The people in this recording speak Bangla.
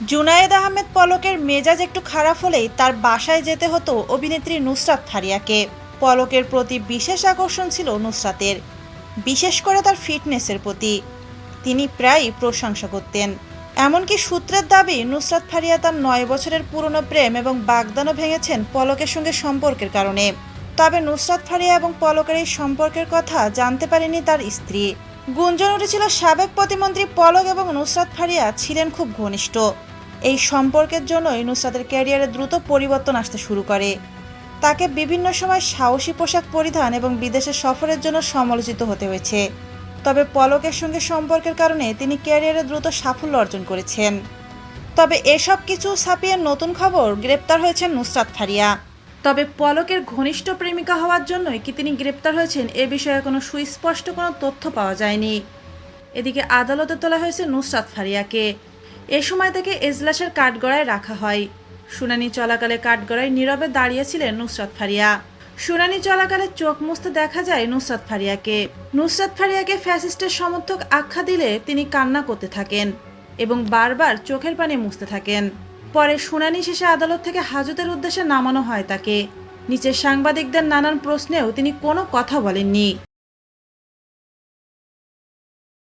জুনায়েদ আহমেদ পলকের মেজাজ একটু খারাপ হলেই তার বাসায় যেতে হতো অভিনেত্রী নুসরাত ফারিয়াকে পলকের প্রতি বিশেষ আকর্ষণ ছিল নুসরাতের, বিশেষ করে তার ফিটনেসের প্রতি। তিনি প্রায়ই প্রশংসা করতেন। এমনকি সূত্রের দাবি, নুসরাত ফারিয়া তার নয় বছরের পুরনো প্রেম এবং বাগদানও ভেঙেছেন পলকের সঙ্গে সম্পর্কের কারণে। তবে নুসরাত ফারিয়া এবং পলকের এই সম্পর্কের কথা জানতে পারেনি তার স্ত্রী। গুঞ্জন উঠেছিল সাবেক প্রতিমন্ত্রী পলক এবং নুসরাত ফারিয়া ছিলেন খুব ঘনিষ্ঠ। এই সম্পর্কের জন্যই নুসরাতের ক্যারিয়ারে দ্রুত পরিবর্তন আসতে শুরু করে। তাকে বিভিন্ন সময় সাহসী পোশাক পরিধান এবং বিদেশে সফরের জন্য সমালোচিত হতে হয়েছে। তবে পলকের সঙ্গে সম্পর্কের কারণে তিনি ক্যারিয়ারে দ্রুত সাফল্য অর্জন করেছেন। তবে এসব কিছু ছাপিয়ে নতুন খবর গ্রেপ্তার হয়েছেন নুসরাত ফারিয়া। তবে পলকের ঘনিষ্ঠ প্রেমিকা হওয়ার জন্যই কি তিনি গ্রেপ্তার হয়েছেন এ বিষয়ে কোনো সুস্পষ্ট কোনো তথ্য পাওয়া যায়নি। এদিকে আদালতে তোলা হয়েছে নুসরাত ফারিয়াকে। এ সময় তাকে এজলাসের কাঠগড়ায় রাখা হয়। শুনানি চলাকালে কাঠগড়ায় নীরবে দাঁড়িয়েছিলেন নুসরাত ফারিয়া। শুনানি চলাকালে চোখ মুছতে দেখা যায় নুসরাত ফারিয়াকে। নুসরাত ফারিয়াকে ফ্যাসিস্টের সমর্থক আখ্যা দিলে তিনি কান্না করতে থাকেন এবং বারবার চোখের পানি মুছতে থাকেন। পরে শুনানি শেষে আদালত থেকে হাজতের উদ্দেশ্যে নামানো হয় তাকে। নিচের সাংবাদিকদের নানান প্রশ্নেও তিনি কোনো কথা বলেননি।